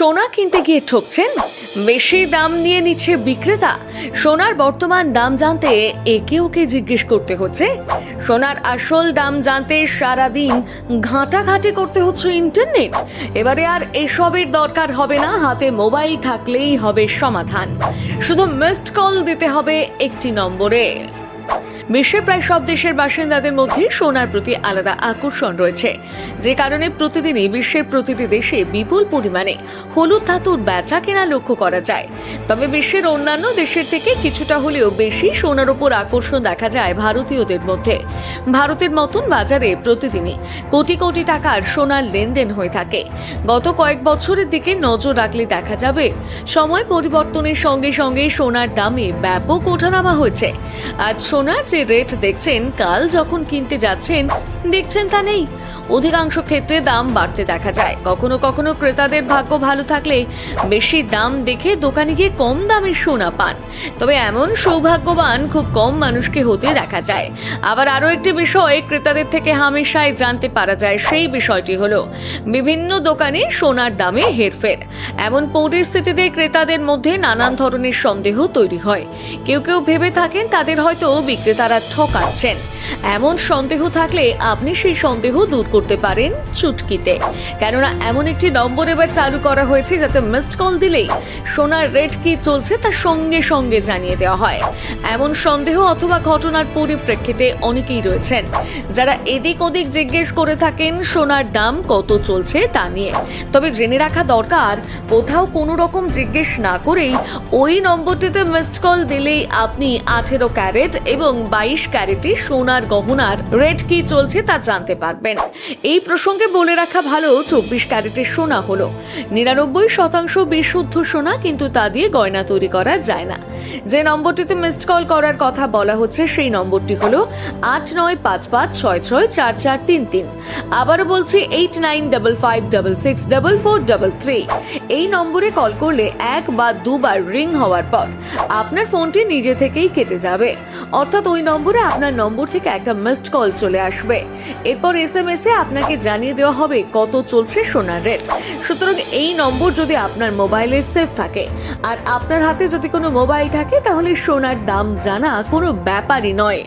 সোনা কিনতে গিয়ে ঠকছেন? বেশি দাম নিয়ে নিচ্ছে বিক্রেতা। সোনার বর্তমান দাম জানতে একে ওকে জিজ্ঞেস করতে হচ্ছে। সোনার আসল দাম জানতে সারাদিন ঘাঁটাঘাঁটি করতে হচ্ছে ইন্টারনেট। এবারে আর এসবের দরকার হবে না, হাতে মোবাইল থাকলেই হবে সমাধান। শুধু মিসড কল দিতে হবে একটি নম্বরে। বিশ্বের প্রায় সব দেশের বাসিন্দাদের মধ্যে সোনার প্রতি আলাদা আকর্ষণ রয়েছে। যে কারণে প্রতিদিনই বিশ্বের প্রতিটি দেশে বিপুল পরিমাণে হলুদ ধাতুর বেচা কেনা লক্ষ্য করা যায়। তবে বিশ্বের অন্যান্য দেশের থেকে কিছুটা হলেও বেশি সোনার উপর আকর্ষণ দেখা যায় ভারতীয়দের মধ্যে। ভারতের মতন বাজারে প্রতিদিনই কোটি কোটি টাকার সোনার লেনদেন হয়ে থাকে। গত কয়েক বছরের দিকে নজর রাখলে দেখা যাবে, সময় পরিবর্তনের সঙ্গে সঙ্গে সোনার দামে ব্যাপক ওঠানামা হয়েছে। আজ সোনার যে রেট দেখছেন, কাল যখন কিনতে যাচ্ছেন, দেখছেন তা নেই। অধিকাংশ ক্ষেত্রে দাম বাড়তে দেখা যায়। কখনো কখনো ক্রেতাদের ভাগ্য ভালো থাকলে বেশি দাম দেখে দোকানে গিয়ে কম দামে সোনা পান। তবে এমন সৌভাগ্যবান খুব কম মানুষকে হতে দেখা যায়। আবার আরও একটি বিষয় ক্রেতাদের থেকে হামেশাই জানতে পারা যায়, সেই বিষয়টি হলো বিভিন্ন দোকানে সোনার দামে হেরফের। এমন পরিস্থিতিতে ক্রেতাদের মধ্যে নানান ধরনের সন্দেহ তৈরি হয়। কেউ কেউ ভেবে থাকেন তাদের হয়তো বিক্রেতারা ঠকাচ্ছেন। এমন সন্দেহ থাকলে আপনি সেই সন্দেহ দূর করতে পারেন চুটকিতে। কেননা এমন একটি নম্বর এবার চালু করা হয়েছে যাতে মিসড কল দিলেই সোনার রেট কি চলছে তা সঙ্গে সঙ্গে জানিয়ে দেওয়া হয়। এমন সন্দেহ অথবা ঘটনার পরিপ্রেক্ষিতে অনেকেই রয়েছেন। যারা এদিক ওদিক জিজ্ঞেস করে থাকেন, সোনার দাম কত চলছে তা নিয়ে। তবে জেনে রাখা দরকার, কোথাও কোনো রকম জিজ্ঞেস না করেই ওই নম্বরটিতে মিসড কল দিলেই আপনি আঠেরো ক্যারেট এবং বাইশ ক্যারেটে সোনার গহনার রেট কি চলছে তা জানতে পারবেন। এই প্রসঙ্গে বলে রাখা ভালো, চব্বিশ ক্যারেটের সোনা হলো। নিরানব্বই শতাংশ বিশুদ্ধ সোনা, কিন্তু তা দিয়ে গয়না তৈরি করা যায় না। যে নম্বরটিতে মিসড কল করার কথা বলা হচ্ছে, সেই নম্বরটি হলো আট নয় পাঁচ পাঁচ ছয় ছয় চার চার তিন তিন। আবারও বলছি eight nine double five double six double four double three এই নম্বরে কল করলে এক বা দুবার রিং হওয়ার পর আপনার ফোনটি নিজে থেকেই কেটে যাবে। অর্থাৎ ওই নম্বরে আপনার নম্বর থেকে একটা মিসড কল চলে আসবে। এরপর এস এম এস এ আপনাকে জানিয়ে দেওয়া হবে কত চলছে সোনার রেট সুতরাং এই নম্বর যদি আপনার মোবাইলে সেভ থাকে, আর আপনার হাতে যদি কোনো মোবাইল থাকে, তাহলে সোনার দাম জানা কোনো ব্যাপারই নয়।